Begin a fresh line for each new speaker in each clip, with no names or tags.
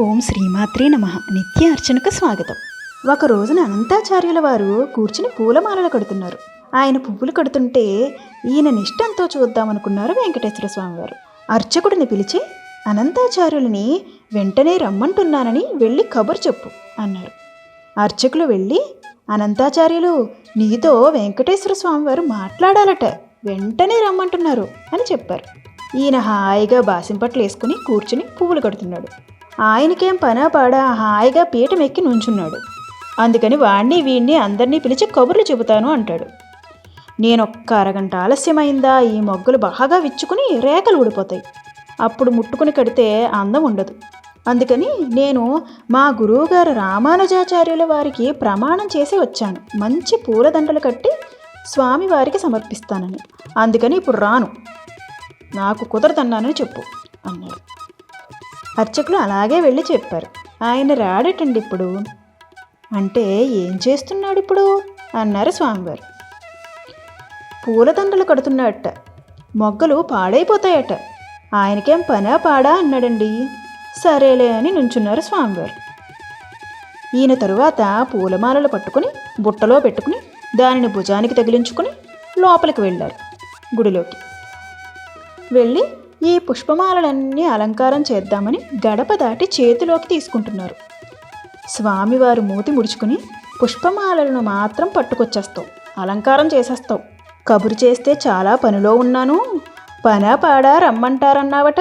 ఓం శ్రీమాత్రే నమ. నిత్య అర్చనకు స్వాగతం. ఒక రోజున అనంతాచార్యుల వారు కూర్చుని పూలమాలలు కడుతున్నారు. ఆయన పువ్వులు కడుతుంటే ఈయన నిష్టంతో చూద్దామనుకున్నారు వెంకటేశ్వర స్వామి వారు అర్చకుడిని పిలిచి అనంతాచార్యులని వెంటనే రమ్మంటున్నానని వెళ్ళి కబురు చెప్పు అన్నారు. అర్చకులు వెళ్ళి అనంతాచార్యులు నీతో వెంకటేశ్వర స్వామివారు మాట్లాడాలట. వెంటనే రమ్మంటున్నారు అని చెప్పారు. ఈయన హాయిగా బాసింపట్లు వేసుకుని కూర్చుని పువ్వులు కడుతున్నాడు. ఆయనకేం పనాపాడా హాయిగా పీఠం ఎక్కి నుంచున్నాడు. అందుకని వాణ్ణి వీణ్ణి అందరినీ పిలిచి కబుర్లు చెబుతాను అంటాడు. నేను ఒక్క అరగంట ఆలస్యమైందా? ఈ మొగ్గలు బాగా విచ్చుకుని రేఖలు ఊడిపోతాయి. అప్పుడు ముట్టుకుని కడితే అందం ఉండదు. అందుకని నేను మా గురువుగారు రామానుజాచార్యుల వారికి ప్రమాణం చేసి వచ్చాను. మంచి పూలదండలు కట్టి స్వామి వారికి సమర్పిస్తానని. అందుకని ఇప్పుడు రాను. నాకు కుదరదన్నానని చెప్పు అన్నాడు. అర్చకులు అలాగే వెళ్ళి చెప్పారు. ఆయన రాడటండి ఇప్పుడు. అంటే ఏం చేస్తున్నాడు ఇప్పుడు? అన్నారు స్వామివారు. పూలదండలు కడుతున్నాడట. మొగ్గలు పాడైపోతాయట. ఆయనకేం పనా పాడా? అన్నాడండి. సరేలే అని నుంచున్నారు స్వామివారు. ఈయన తరువాత పూలమాలలు పట్టుకుని బుట్టలో పెట్టుకుని దానిని భుజానికి తగిలించుకుని లోపలికి వెళ్ళారు గుడిలోకి. వెళ్ళి ఈ పుష్పమాలలన్నీ అలంకారం చేద్దామని గడప దాటి చేతిలోకి తీసుకుంటున్నారు. స్వామివారు మూతి ముడుచుకుని పుష్పమాలలను మాత్రం పట్టుకొచ్చేస్తావు. అలంకారం చేసేస్తావు. కబురు చేస్తే చాలా పనిలో ఉన్నాను. పనా పాడా రమ్మంటారన్నావట?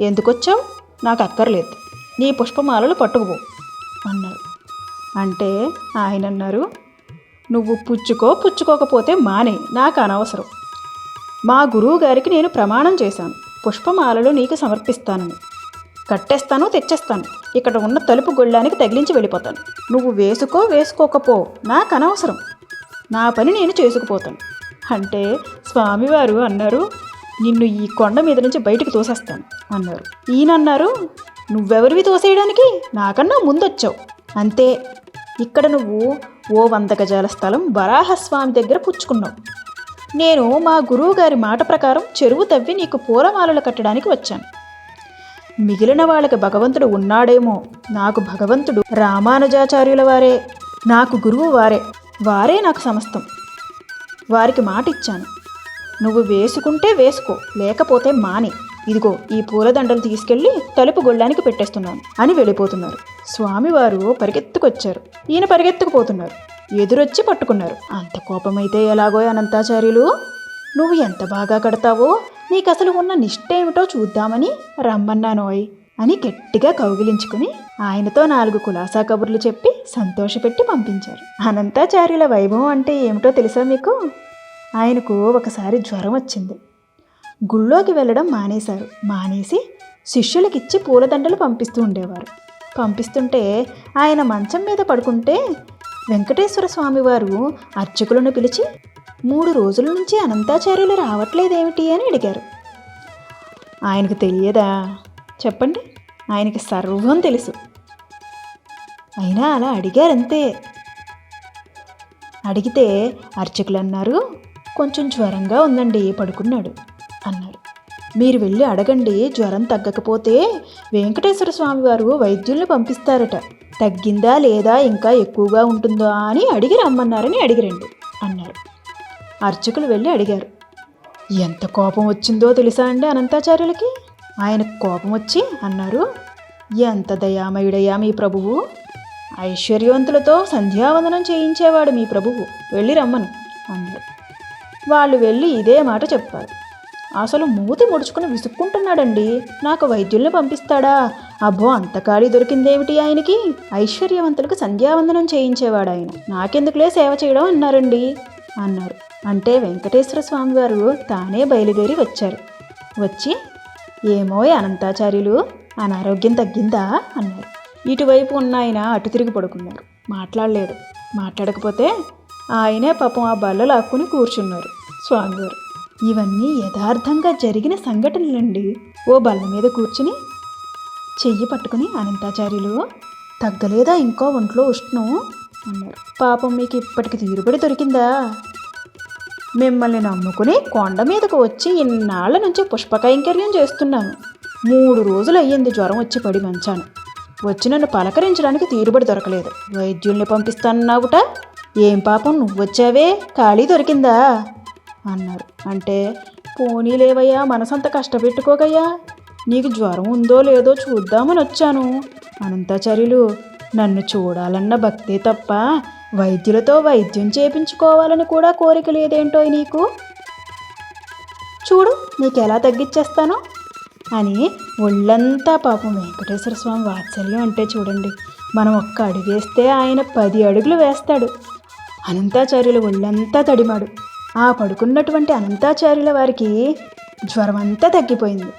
ఎందుకొచ్చావు? నాకు అక్కర్లేదు నీ పుష్పమాలలు పట్టుకుపో అన్నారు. అంటే ఆయన అన్నారు నువ్వు పుచ్చుకో పుచ్చుకోకపోతే మానే. నాకు అనవసరం మా గురువు గారికి నేను ప్రమాణం చేశాను. పుష్పమాలలు నీకు సమర్పిస్తానని. కట్టేస్తాను తెచ్చేస్తాను. ఇక్కడ ఉన్న తలుపు గొళ్ళానికి తగిలించి వెళ్ళిపోతాను. నువ్వు వేసుకో వేసుకోకపో. నాకు అనవసరం. నా పని నేను చేసుకుపోతాను. అంటే స్వామివారు అన్నారు నిన్ను ఈ కొండ మీద నుంచి బయటకు తోసేస్తాను అన్నారు. ఈయన అన్నారు నువ్వెవరివి తోసేయడానికి? నాకన్నా ముందొచ్చావు. అంతే. ఇక్కడ నువ్వు ఓ వంద గజాల స్థలం వరాహస్వామి దగ్గర పుచ్చుకున్నావు. నేను మా గురువు గారి మాట ప్రకారం చెరువు తవ్వి నీకు పూలమాలలు కట్టడానికి వచ్చాను. మిగిలిన వాళ్ళకి భగవంతుడు ఉన్నాడేమో. నాకు భగవంతుడు రామానుజాచార్యుల వారే. నాకు గురువు వారే. వారే నాకు సమస్తం. వారికి మాట ఇచ్చాను నువ్వు వేసుకుంటే వేసుకో లేకపోతే మానే. ఇదిగో ఈ పూలదండలు తీసుకెళ్ళి తలుపు గొళ్ళానికి పెట్టేస్తున్నాను అని వెళ్ళిపోతున్నారు. స్వామివారు పరిగెత్తుకొచ్చారు. ఈయన పరిగెత్తుకుపోతున్నారు ఎదురొచ్చి పట్టుకున్నారు. అంత కోపమైతే ఎలాగో అనంతాచార్యులు? నువ్వు ఎంత బాగా కడతావో నీకు అసలు ఉన్న నిష్ట ఏమిటో చూద్దామని రమ్మన్నానోయ్ అని గట్టిగా కౌగిలించుకుని ఆయనతో నాలుగు కులాసా కబుర్లు చెప్పి సంతోషపెట్టి పంపించారు. అనంతాచార్యుల వైభవం అంటే ఏమిటో తెలుసా మీకు? ఆయనకు ఒకసారి జ్వరం వచ్చింది. గుళ్ళోకి వెళ్ళడం మానేశారు. మానేసి శిష్యులకిచ్చి పూలదండలు పంపిస్తూ ఉండేవారు. పంపిస్తుంటే ఆయన మంచం మీద పడుకుంటే వెంకటేశ్వర స్వామివారు అర్చకులను పిలిచి మూడు రోజుల నుంచి అనంతాచార్యులు రావట్లేదేమిటి అని అడిగారు. ఆయనకు తెలియదా? చెప్పండి. ఆయనకి సర్వం తెలుసు. అయినా అలా అడిగారంతే. అడిగితే అర్చకులు అన్నారు కొంచెం జ్వరంగా ఉందండి పడుకున్నాడు అన్నారు. మీరు వెళ్ళి అడగండి జ్వరం తగ్గకపోతే వెంకటేశ్వర స్వామివారు వైద్యుల్ని పంపిస్తారట తగ్గిందా లేదా ఇంకా ఎక్కువగా ఉంటుందా అని అడిగి రమ్మన్నారని అడిగిరండి అన్నారు. అర్చకులు వెళ్ళి అడిగారు. ఎంత కోపం వచ్చిందో తెలుసా అండి అనంతాచార్యులకి? ఆయనకు కోపం వచ్చి అన్నారు ఎంత దయామయుడయ్యా మీ ప్రభువు? ఐశ్వర్యవంతులతో సంధ్యావందనం చేయించేవాడు మీ ప్రభువు వెళ్ళి రమ్మను అన్నారు. వాళ్ళు వెళ్ళి ఇదే మాట చెప్పారు. అసలు మూతి ముడుచుకుని విసుక్కుంటున్నాడండి నాకు వైద్యుల్ని పంపిస్తాడా? అబ్బో అంత ఖాళీ దొరికిందేమిటి ఆయనకి? ఐశ్వర్యవంతులకు సంధ్యావందనం చేయించేవాడు ఆయన నాకెందుకులే సేవ చేయడం అన్నారండి? అన్నారు. అంటే వెంకటేశ్వర స్వామివారు తానే బయలుదేరి వచ్చారు. వచ్చి ఏమో అనంతాచార్యులు అనారోగ్యం తగ్గిందా? అన్నారు. ఇటువైపు ఉన్న ఆయన అటు తిరిగి పడుకున్నారు. మాట్లాడలేదు. మాట్లాడకపోతే ఆయనే పాపం ఆ బల్ల లాక్కుని కూర్చున్నారు స్వామివారు. ఇవన్నీ యథార్థంగా జరిగిన సంఘటనలండి. ఓ బల్ల మీద కూర్చుని చెయ్యి పట్టుకుని అనంతాచార్యులు తగ్గలేదా ఇంకో ఒంట్లో ఉష్ణం? అన్నారు. పాపం మీకు ఇప్పటికి తీరుబడి దొరికిందా? మిమ్మల్ని నమ్ముకుని కొండ మీదకు వచ్చి ఇన్నాళ్ళ నుంచి పుష్పకైంకర్యం చేస్తున్నాను. మూడు రోజులు అయ్యింది జ్వరం వచ్చి పడి మంచాను వచ్చి నన్ను పలకరించడానికి తీరుబడి దొరకలేదు. వైద్యుల్ని పంపిస్తానన్నావుట? ఏం పాపం? నువ్వు వచ్చావే? ఖాళీ దొరికిందా? అన్నారు. అంటే పోనీలేవయ్యా మనసంత కష్టపెట్టుకోకయ్యా నీకు జ్వరం ఉందో లేదో చూద్దామని వచ్చాను. అనంతాచార్యులు నన్ను చూడాలన్న భక్తే తప్ప వైద్యులతో వైద్యం చేపించుకోవాలని కూడా కోరిక లేదేంటో నీకు? చూడు నీకు ఎలా తగ్గించేస్తానో అని ఒళ్ళంతా పాపం వెంకటేశ్వర స్వామి వాత్సల్యం అంటే చూడండి. మనం ఒక్క అడుగేస్తే ఆయన పది అడుగులు వేస్తాడు. అనంతాచార్యుల ఒళ్ళంతా తడిమాడు. ఆ పడుకున్నటువంటి అనంతాచార్యుల వారికి జ్వరం అంతా తగ్గిపోయింది.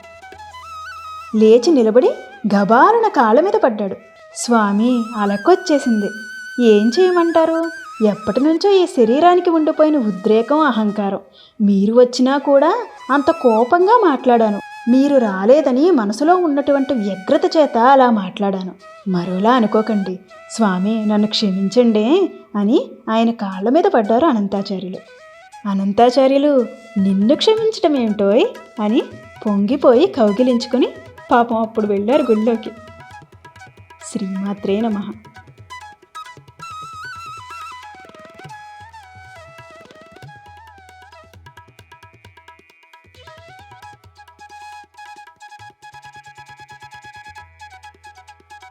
లేచి నిలబడి గబాలున కాళ్ళ మీద పడ్డాడు. స్వామి అలకొచ్చేసింది. ఏం చేయమంటారు? ఎప్పటి నుంచో ఈ శరీరానికి ఉండిపోయిన ఉద్రేకం అహంకారం. మీరు వచ్చినా కూడా అంత కోపంగా మాట్లాడాను. మీరు రాలేదని మనసులో ఉన్నటువంటి వ్యగ్రత చేత అలా మాట్లాడాను. మరోలా అనుకోకండి. స్వామి నన్ను క్షమించండి అని ఆయన కాళ్ళ మీద పడ్డారు అనంతాచార్యులు. అనంతాచార్యులు నిన్ను క్షమించటమేంటోయ్? అని పొంగిపోయి కౌగిలించుకొని పాపం అప్పుడు వెళ్ళారు గుళ్ళోకి. శ్రీమాత్రే నమః.